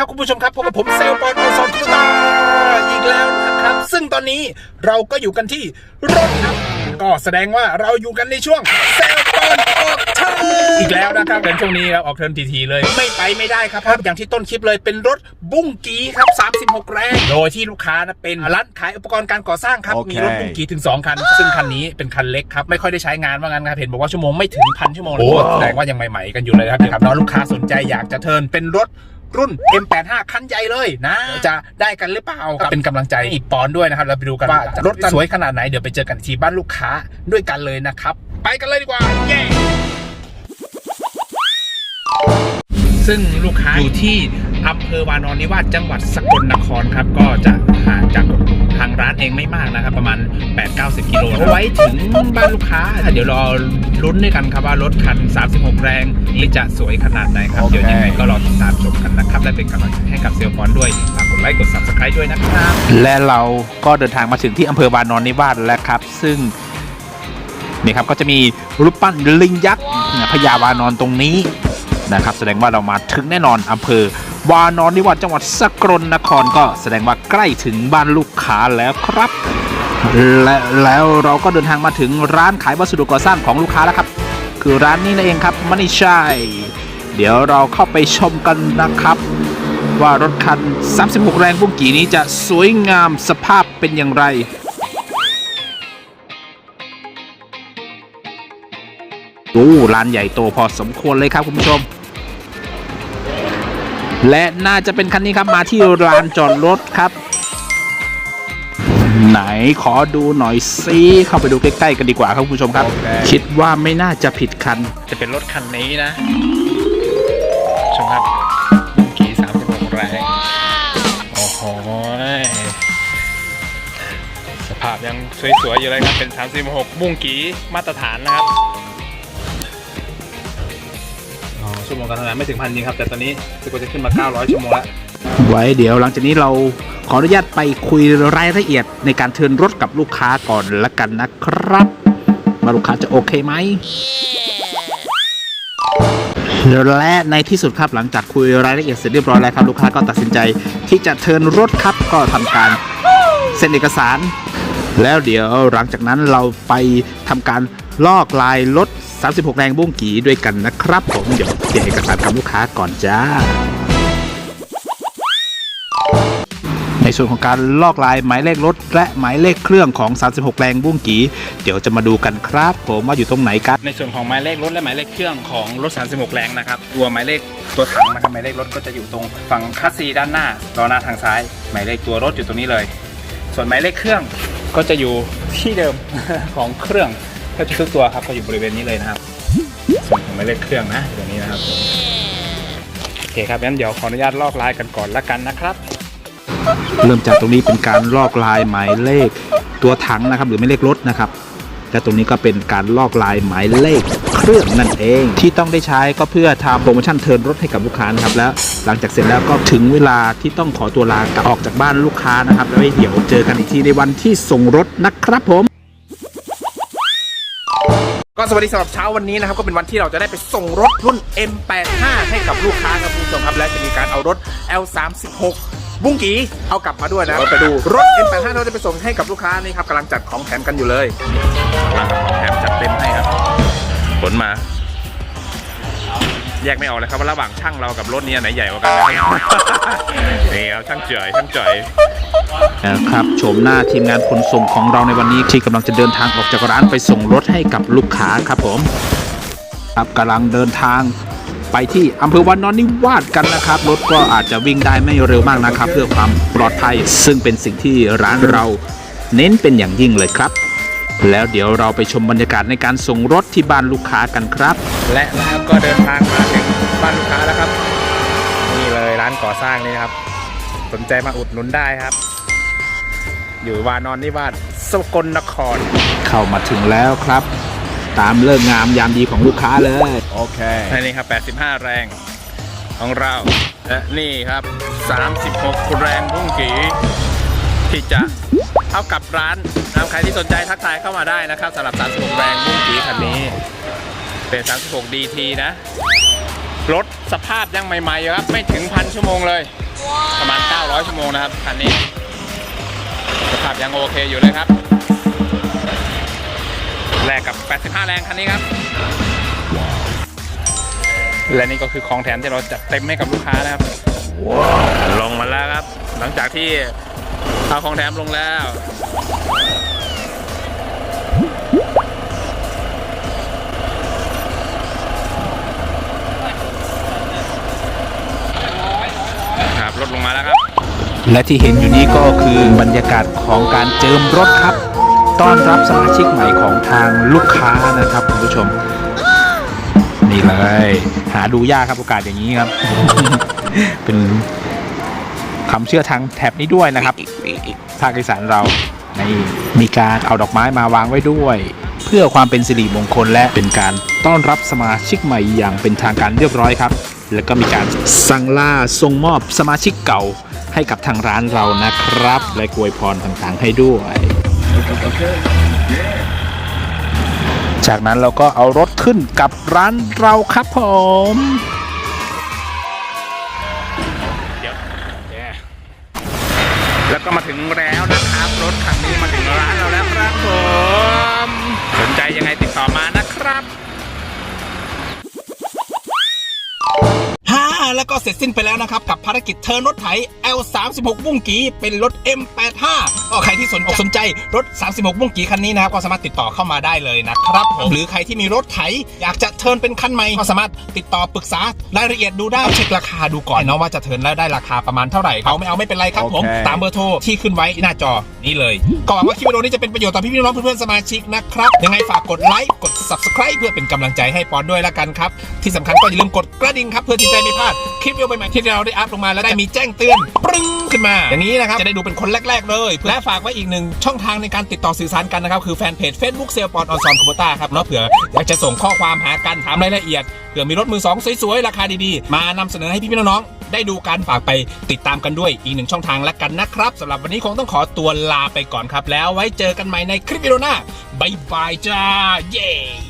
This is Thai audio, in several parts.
ครับคุณผู้ชมครับพบกับผมเซลล์ปอนออนซอนทุกตาอีกแล้วนะครับ ซึ่งตอนนี้เราก็อยู่กันที่รถครับ ก็แสดงว่าเราอยู่กันในช่วงเซลล์ปอนออกเทิร์นอีกแล้วนะครับเป็นช่วงนี้ครับออกเทิร์นทีๆเลย ไม่ไปไม่ได้ครับครับอย่างที่ต้นคลิปเลยเป็นรถบุ้งกีครับ 36 แรง โดยที่ลูกค้านะเป็นร้านขายอุปกรณ์การก่อสร้างครับโอเคมีรถบุ้งกีถึง 2 คัน ซึ่งคันนี้เป็นคันเล็กครับไม่ค่อยได้ใช้งานว่างั้นครับเห็นบอกว่าชั่วโมงไม่ถึงพันชั่วโมงเลยโอ้แสดงว่ายังใหม่ๆกันอยู่เลยครับนะครับน้องลูกค้าสนใจอยากจะเทิร์นเป็นรถ รุ่น M85 คันใหญ่เลยนะ จะได้กันหรือเปล่าก็เป็นกำลังใจอีกปอนด้วยนะครับ เราไปดูกันว่ารถสวยขนาดไหนเดี๋ยวไปเจอกันที่บ้านลูกค้าด้วยกันเลยนะครับ ไปกันเลยดีกว่าเย้ซึ่งลูกค้าอยู่ที่อำเภอวานอนนิวาสจังหวัดสกลนครครับ ก็จะห่าง เองไม่มากนะครับ ประมาณ 8-90 กิโลเอาไว้ถึงบ้านลูกค้า เดี๋ยวรอลุ้นด้วยกันครับว่ารถคัน 36 แรงนี้จะสวยขนาดไหนครับโอเคเดี๋ยวยังไงก็รอติดตามชมกันนะครับ และเป็นกำลังใจให้กับเซลลฟอนด้วยฝากกดไลค์กด subscribe ด้วยนะครับ และเราก็เดินทางมาถึงที่อำเภอวานอนนิวาสแล้วครับ ซึ่งนี่ครับก็จะมีรูปปั้นลิงยักษ์พญาวานอนตรงนี้นะครับ แสดงว่าเรามาถึงแน่นอนอำเภอ วานอนนิวาสจังหวัดสกลนครก็แสดงว่าใกล้ถึงบ้านลูกค้าแล้วครับ และแล้วเราก็เดินทางมาถึงร้านขายวัสดุก่อสร้างของลูกค้าแล้วครับ คือร้านนี้นั่นเองครับมันนี่ใช่เดี๋ยวเราเข้าไปชมกันนะครับ ว่ารถคัน 36 แรงบุ้งกีนี้จะสวยงามสภาพเป็นอย่างไรโอ้ร้านใหญ่โตพอสมควรเลยครับคุณผู้ชม และน่าจะเป็นคันนี้ครับมาที่ลานจอดรถครับ ไหนขอดูหน่อยซิเข้าไปดูใกล้ๆกันดีกว่าครับคุณผู้ชมครับโอเคคิดว่าไม่น่าจะผิดคัน จะเป็นรถคันนี้นะชมครับบุ้งกี่36แรงโอ้โหยสภาพยังสวยๆอยู่เลยครับเป็น 36 บุ้งกี่มาตรฐานนะครับ ชั่วโมงการทำงานไม่ถึงพันจริงครับ แต่ตอนนี้รู้สึกว่าจะขึ้นมา 900 ชั่วโมงแล้วไว้เดี๋ยวหลังจากนี้เราขออนุญาตไปคุยรายละเอียดในการเทิร์นรถกับลูกค้าก่อนละกันนะครับว่าลูกค้าจะโอเคไหมและในที่สุดครับหลังจากคุยรายละเอียดเสร็จเรียบร้อยแล้วครับลูกค้าก็ตัดสินใจที่จะเทิร์นรถครับก็ทำการเซ็นเอกสาร แล้วเดี๋ยวหลังจากนั้นเราไปทำการลอกลายรถ36 แรงบุ้งกีด้วยกันนะครับ ผมเดี๋ยวเขียนเอกสารกับลูกค้าก่อนจ้า ในส่วนของการลอกลายหมายเลขรถและหมายเลขเครื่องของ 36 แรงบุ้งกีเดี๋ยวจะมาดูกันครับ ผมว่าอยู่ตรงไหนกัน ในส่วนของหมายเลขรถและหมายเลขเครื่องของรถ 36 แรงนะครับตัวหมายเลขตัวถังนะครับหมายเลขรถก็จะอยู่ตรงฝั่งคัสซีด้านหน้าล้อหน้าทางซ้าย หมายเลขตัวรถอยู่ตรงนี้เลย ส่วนหมายเลขเครื่อง ก็จะอยู่ที่เดิมของเครื่องก็จะทุกตัวครับก็อยู่บริเวณนี้เลยนะครับส่วนของหมายเลขเครื่องนะตัวนี้นะครับโอเคครับงั้นเดี๋ยวขออนุญาตลอกลายกันก่อนละกันนะครับ เริ่มจากตรงนี้เป็นการลอกลายหมายเลขตัวถังนะครับ หรือหมายเลขรถนะครับ และตรงนี้ก็เป็นการลอกลายหมายเลขเครื่องนั่นเอง ที่ต้องได้ใช้ก็เพื่อทำโปรโมชั่นเทิร์นรถให้กับลูกค้านะครับแล้วหลังจากเสร็จแล้วก็ถึงเวลาที่ต้องขอตัวลากลับออกจากบ้านลูกค้านะครับแล้วเดี๋ยวเจอกันอีกทีในวันที่ส่งรถนะครับผมก็สวัสดีสำหรับเช้าวันนี้นะครับก็เป็นวันที่เราจะได้ไปส่งรถรุ่น M85 ให้กับลูกค้าครับคุณผู้ชมครับและจะมีการเอารถ L36 บุ้งกีเอากลับมาด้วยนะไปดูรถ M85 เราจะไปส่งให้กับลูกค้านี่ครับกำลังจัดของแถมกันอยู่เลยกำลังของแถมจัดเต็มให้ครับขนมา แยกไม่ออกเลยครับว่าระหว่างช่างเรากับรถนี้อันไหนใหญ่กว่ากันนะครับนี่ครับช่างเจ๋ยช่างเจ๋ยนะครับชมหน้าทีมงานขนส่งของเราในวันนี้ที่กำลังจะเดินทางออกจากร้านไปส่งรถให้กับลูกค้าครับผมครับกำลังเดินทาง ไปที่อำเภอวานอนนิวาสกันนะครับ รถก็อาจจะวิ่งได้ไม่เร็วมากนะครับ เพื่อความปลอดภัย ซึ่งเป็นสิ่งที่ร้านเราเน้นเป็นอย่างยิ่งเลยครับ แล้วเดี๋ยวเราไปชมบรรยากาศในการส่งรถที่บ้านลูกค้ากันครับ และนะครับก็เดินทางมาถึงบ้านลูกค้าแล้วครับ นี่เลยร้านก่อสร้างนี่นะครับ สนใจมาอุดหนุนได้ครับ อยู่วานอนนิวาสสกลนคร เข้ามาถึงแล้วครับ ตามเลิกงามยามดีของลูกค้าเลย โอเคนี่ครับ 85 แรงของเรา และนี่ครับ 36 แรงบุ้งกีที่จะเอากลับร้านนะครับใครที่สนใจทักทายเข้ามาได้นะครับสำหรับ 36 แรงบุ้งกีคันนี้ เป็น 36 DT นะ รถสภาพยังใหม่ๆอยู่ครับ ไม่ถึงพันชั่วโมงเลย ประมาณ 900 ชั่วโมงนะครับคันนี้สภาพยังโอเคอยู่เลยครับ แลกกับ 85 แรงคันนี้ครับ และนี่ก็คือของแถมที่เราจัดเต็มให้กับลูกค้านะครับ ลงมาแล้วครับ หลังจากที่เอาของแถมลงแล้วครับลดลงมาแล้วครับ และที่เห็นอยู่นี้ก็คือบรรยากาศของการเจิมรถครับ ต้อนรับสมาชิกใหม่ของทางลูกค้านะครับคุณผู้ชม นี่เลย หาดูยากครับโอกาสอย่างนี้ครับ เป็นคำเชื่อทางแถบนี้ด้วยนะครับภาคอีสานเราในมีการเอาดอกไม้มาวางไว้ด้วย เพื่อความเป็นสิริมงคลและเป็นการต้อนรับสมาชิกใหม่อย่างเป็นทางการเรียบร้อยครับ แล้วก็มีการสั่งล่าส่งมอบสมาชิกเก่าให้กับทางร้านเรานะครับ และกวยพรต่างๆให้ด้วย จากนั้นเราก็เอารถขึ้นกับร้านเราครับผมเดี๋ยวแย่แล้วก็มาถึงแล้วนะครับ รถคันนี้มาถึงร้านเราแล้วครับผม สนใจยังไงติดต่อมานะครับ แล้วก็เสร็จสิ้นไปแล้วนะครับ กับภารกิจเทิร์นรถไถ L36 บุ้งกีเป็นรถ M85 ก็ใครที่สนสนใจรถ 36 บุ้งกีคันนี้นะครับก็สามารถติดต่อเข้ามาได้เลยนะครับผมหรือใครที่มีรถไถ อยากจะเทิร์นเป็นคันใหม่ก็สามารถติดต่อปรึกษารายละเอียดดูได้เช็คราคาดูก่อนเนาะว่าจะเทิร์นแล้วได้ราคาประมาณเท่าไหร่เอาไม่เอาไม่เป็นไรครับผมโอเคตามเบอร์โทรที่ขึ้นไว้หน้าจอนี่เลยก็หวังว่าคลิปวิดีโอนี้จะเป็นประโยชน์ต่อพี่พี่น้องเพื่อนๆสมาชิกนะครับยังไงฝากกดไลค์กด subscribe เพื่อเป็นกำลังใจให้ปอนด้วยละกันครับที่สำคัญก็อย่าลืมกดกระดิ่งครับเพื่อที่จะไม่พลาดคลิปวิดีโอใหม่ๆที่เราได้อัพลงมาและได้มีแจ้งเตือนปรึ้งขึ้นมา อย่างนี้นะครับ จะได้ดูเป็นคนแรก ๆ เลยและฝากไว้อีกหนึ่งช่องทางในการติดต่อสื่อสารกันนะครับ คือแฟนเพจ Facebook เซลปอนออนซอนคอมพิวต้าครับเนาะเผื่ออยากจะส่งข้อความหากันถามรายละเอียดเผื่อมีรถมือสองสวยๆราคาดีๆ มานำเสนอให้พี่ๆน้องๆได้ดูการฝากไปติดตามกันด้วยอีกหนึ่งช่องทางแล้วกันนะครับสำหรับวันนี้คงต้องขอตัวลาไปก่อนครับ แล้วไว้เจอกันใหม่ในคลิปวิดีโอหน้าบายบายจ้าเย้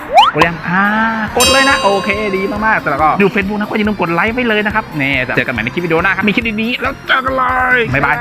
กดยังอ่ากดเลยนะ โอเคดีมากๆแล้วก็ดูเฟซบุ๊กนะก็อย่าลืมกดไลค์ไว้เลยนะครับเนี่ยเจอกันใหม่ในคลิปวิดีโอหน้าครับมีคลิปดีๆแล้วเจอกันเลยบ๊ายบาย